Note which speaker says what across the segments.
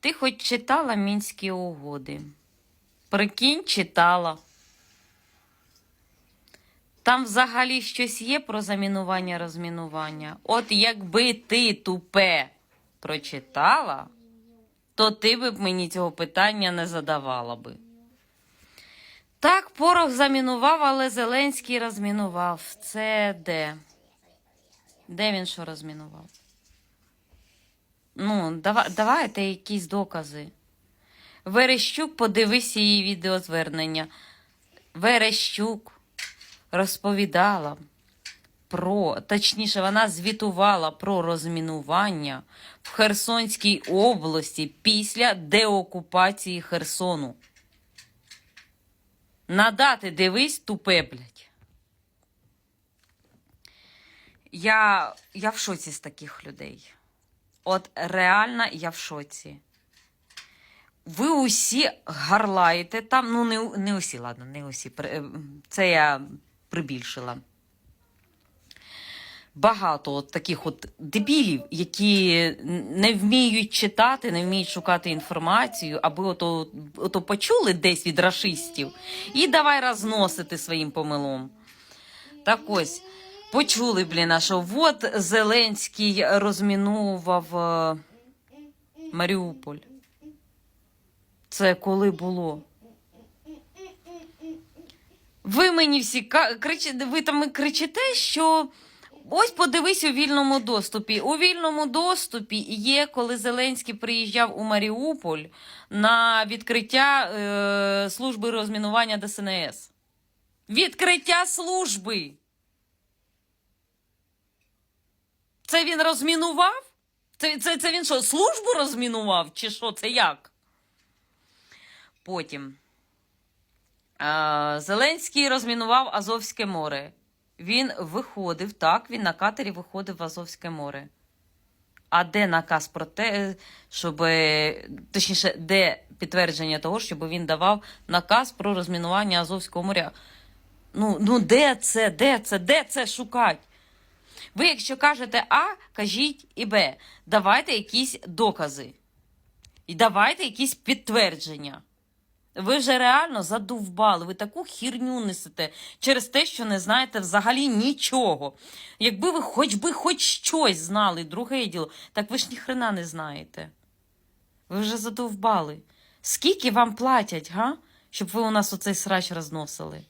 Speaker 1: Ти хоч читала мінські угоди? Прикинь, читала. Там взагалі щось є про замінування розмінування. От якби ти тупе прочитала, то ти б мені цього питання не задавала би. Так, порох замінував, але Зеленський розмінував. Це де? Де він що розмінував? Ну, дава, давайте якісь докази. Верещук, подивись її відеозвернення. Верещук розповідала про, точніше, вона звітувала про розмінування в Херсонській області після деокупації Херсону. На дати дивись, тупе, блядь. Я, я в шоці з таких людей. От реально я в шоці. Ви усі гарлаєте там, ну не, не усі, ладно, не усі. е, Це я прибільшила. Багато от таких от дебілів, які не вміють читати, не вміють шукати інформацію, аби ото, ото почули десь від рашистів, і давай розносити своїм помилом. Так ось, почули, блін, що от Зеленський розмінував е, Маріуполь. Це коли було? Ви мені всі кричите, ви там кричите, що ось подивись у вільному доступі. У вільному доступі є, коли Зеленський приїжджав у Маріуполь на відкриття е, служби розмінування ДСНС. Відкриття служби. Це він розмінував? Це, це, це він що, службу розмінував? Чи що? Це як? Потім. Е, Зеленський розмінував Азовське море. Він виходив, так, він на катері виходив в Азовське море. А де наказ про те, щоб. Точніше, де підтвердження того, щоб він давав наказ про розмінування Азовського моря? Ну, ну де це? Де це? Де це шукати? Ви, якщо кажете А, кажіть і Б. Давайте якісь докази. І давайте якісь підтвердження. Ви вже реально задовбали, ви таку хірню несете через те, що не знаєте взагалі нічого. Якби ви хоч би хоч щось знали, друге діло, так ви ж ніхрена не знаєте. Ви вже задовбали. Скільки вам платять, га? Щоб ви у нас оцей срач розносили?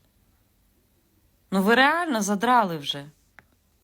Speaker 1: Ну ви реально задрали вже.